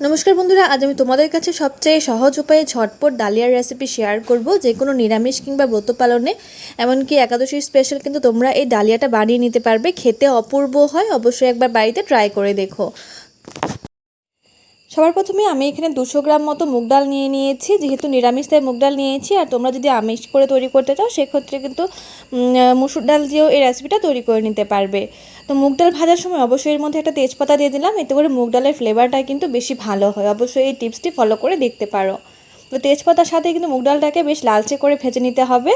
নমস্কার বন্ধুরা, আজ আমি তোমাদের কাছে সবচেয়ে সহজ উপায়ে ঝটপট ডালিয়ার রেসিপি শেয়ার করব, যে কোনো নিরামিষ কিংবা ব্রত পালনে। এমনকি একাদশীর স্পেশাল কিন্তু তোমরা এই ডালিয়াটা বানিয়ে নিতে পারবে। খেতে অপূর্ব হয়, অবশ্যই একবার বাড়িতে ট্রাই করে দেখো। সবার প্রথমে আমি এখানে দুশো গ্রাম মতো মুগ ডাল নিয়ে নিয়েছি, যেহেতু নিরামিষ তাই মুগ ডাল নিয়েছি। আর তোমরা যদি আমিষ করে তৈরি করতে চাও, সেক্ষেত্রে কিন্তু মুসুর ডাল দিয়েও এই রেসিপিটা তৈরি করে নিতে পারবে। তো মুগ ডাল ভাজার সময় অবশ্যই এর মধ্যে একটা তেজপাতা দিয়ে দিলাম, এতে করে মুগ ডালের ফ্লেভারটা কিন্তু বেশি ভালো হয়। অবশ্যই এই টিপসটি ফলো করে দেখতে পারো। তো তেজপাতার সাথে কিন্তু মুগ ডালটাকে বেশ লালচে করে ভেজে নিতে হবে।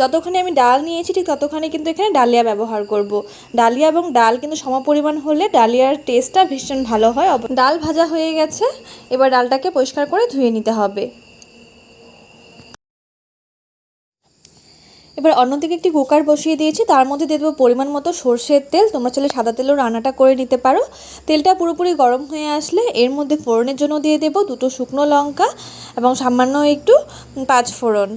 যতখানি আমি ডাল নিয়েছি ঠিক ততখানি কিন্তু এখানে ডালিয়া ব্যবহার করব। ডালিয়া এবং ডাল কিন্তু সমপরিমাণ হলে ডালিয়ার টেস্টটা ভীষণ ভালো হয়। ডাল ভাজা হয়ে গেছে, এবার ডালটাকে পরিষ্কার করে ধুয়ে নিতে হবে। এবার অন্যদিকে একটি কুকার বসিয়ে দিয়েছি, তার মধ্যে দিয়ে দেবো পরিমাণ মতো সর্ষের তেল। তোমরা চাইলে সাদা তেলও রান্নাটা করে নিতে পারো। তেলটা পুরোপুরি গরম হয়ে আসলে এর মধ্যে ফোড়নের জন্য দিয়ে দেবো দুটো শুকনো লঙ্কা এবং সামান্য একটু পাঁচ ফোড়ন।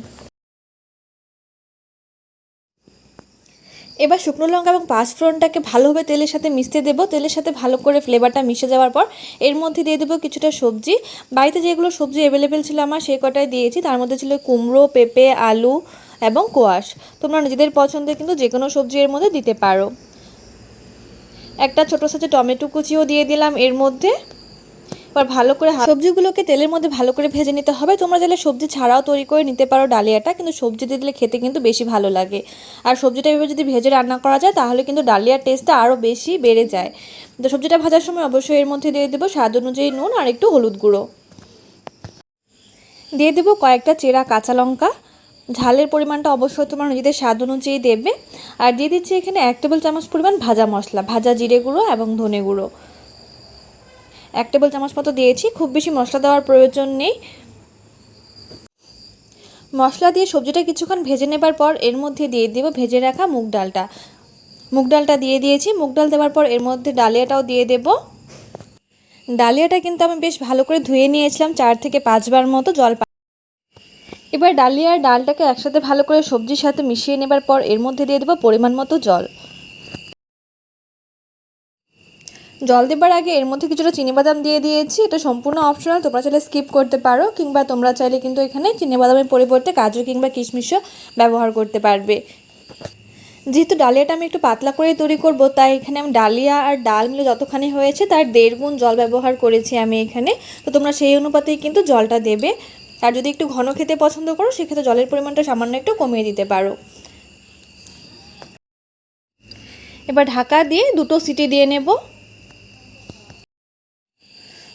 এবার শুকনো লঙ্কা এবং পাঁচফোড়নটাকে ভালোভাবে তেলের সাথে মিশতে দেবো। তেলের সাথে ভালো করে ফ্লেভারটা মিশে যাওয়ার পর এর মধ্যে দিয়ে দেবো কিছুটা সবজি। বাড়িতে যেগুলো সবজি অ্যাভেলেবেল ছিল আমার সেই কটাই দিয়েছি। তার মধ্যে ছিল কুমড়ো, পেঁপে, আলু এবং কোয়াশ। তোমরা নিজেদের পছন্দে কিন্তু যে কোনো সবজি এর মধ্যে দিতে পারো। একটা ছোটো সাথে টমেটো কুচিও দিয়ে দিলাম এর মধ্যে। এবার ভালো করে সবজিগুলোকে তেলের মধ্যে ভালো করে ভেজে নিতে হবে। তোমরা চাইলে সবজি ছাড়াও তৈরি করে নিতে পারো ডালিয়াটা, কিন্তু সবজি দিয়ে দিলে খেতে কিন্তু বেশি ভালো লাগে। আর সবজিটা এভাবে যদি ভেজে রান্না করা যায়, তাহলে কিন্তু ডালিয়ার টেস্টটা আরও বেশি বেড়ে যায়। তো সবজিটা ভাজার সময় অবশ্যই এর মধ্যে দিয়ে দেবো স্বাদ অনুযায়ী নুন আর একটু হলুদ গুঁড়ো। দিয়ে দেবো কয়েকটা চেরা কাঁচা লঙ্কা। ঝালের পরিমাণটা অবশ্যই তোমার নিজেদের স্বাদ অনুযায়ী দেবে। আর দিয়ে দিচ্ছি এখানে এক টেবিল চামচ পরিমাণ ভাজা মশলা, ভাজা জিরে গুঁড়ো এবং ধনে গুঁড়ো। এক টেবিল চামচ মতো দিয়েছি, খুব বেশি মশলা দেওয়ার প্রয়োজন নেই। মশলা দিয়ে সবজিটা কিছুক্ষণ ভেজে নেবার পর এর মধ্যে দিয়ে দেবো ভেজে রাখা মুগ ডালটা। মুগ ডালটা দিয়ে দিয়েছি, মুগ ডাল দেওয়ার পর এর মধ্যে ডালিয়াটাও দিয়ে দেবো। ডালিয়াটা কিন্তু আমি বেশ ভালো করে ধুয়ে নিয়েছিলাম চার থেকে পাঁচবার মতো জল এবার ডালিয়া আর ডালটাকে একসাথে ভালো করে সবজির সাথে মিশিয়ে নেবার পর এর মধ্যে দিয়ে দেবো পরিমাণ মতো জল। জল দেবার আগে এর মধ্যে কিছুটা বাদাম দিয়ে দিয়েছি। এটা সম্পূর্ণ অপশনাল তোমরা চাইলে স্কিপ করতে পারো, কিংবা তোমরা চাইলে কিন্তু এখানে বাদামের পরিবর্তে কাজু কিংবা কিশমিশও ব্যবহার করতে পারবে। যেহেতু ডালিয়াটা আমি একটু পাতলা করে তৈরি করব, তাই এখানে আমি ডালিয়া আর ডাল মিলে যতখানি হয়েছে তার দেড় গুণ জল ব্যবহার করেছি আমি এখানে। তো তোমরা সেই অনুপাতেই কিন্তু জলটা দেবে। আর যদি একটু ঘন খেতে পছন্দ করো, সেক্ষেত্রে জলের পরিমাণটা সামান্য একটু কমিয়ে দিতে পারো। এবার ঢাকা দিয়ে দুটো সিটি দিয়ে নেব।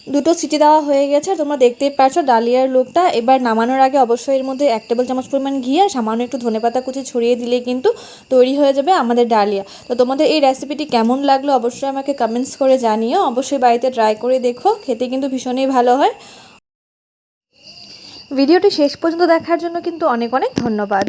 দুটো সিটি দেওয়া হয়ে গেছে, তোমরা দেখতেই পাচ্ছ ডালিয়ার লুকটা। এবার নামানোর আগে অবশ্যই এর মধ্যে এক টেবিল চামচ পরিমাণ ঘি আর সামান্য একটু ধনেপাতা কুচি ছড়িয়ে দিলে কিন্তু তৈরি হয়ে যাবে আমাদের ডালিয়া। তো তোমাদের এই রেসিপিটি কেমন লাগল অবশ্যই আমাকে কমেন্টস করে জানিও। অবশ্যই বাড়িতে ট্রাই করে দেখো, খেতে কিন্তু ভীষণই ভালো হয়। ভিডিওটি শেষ পর্যন্ত দেখার জন্য কিন্তু অনেক অনেক ধন্যবাদ।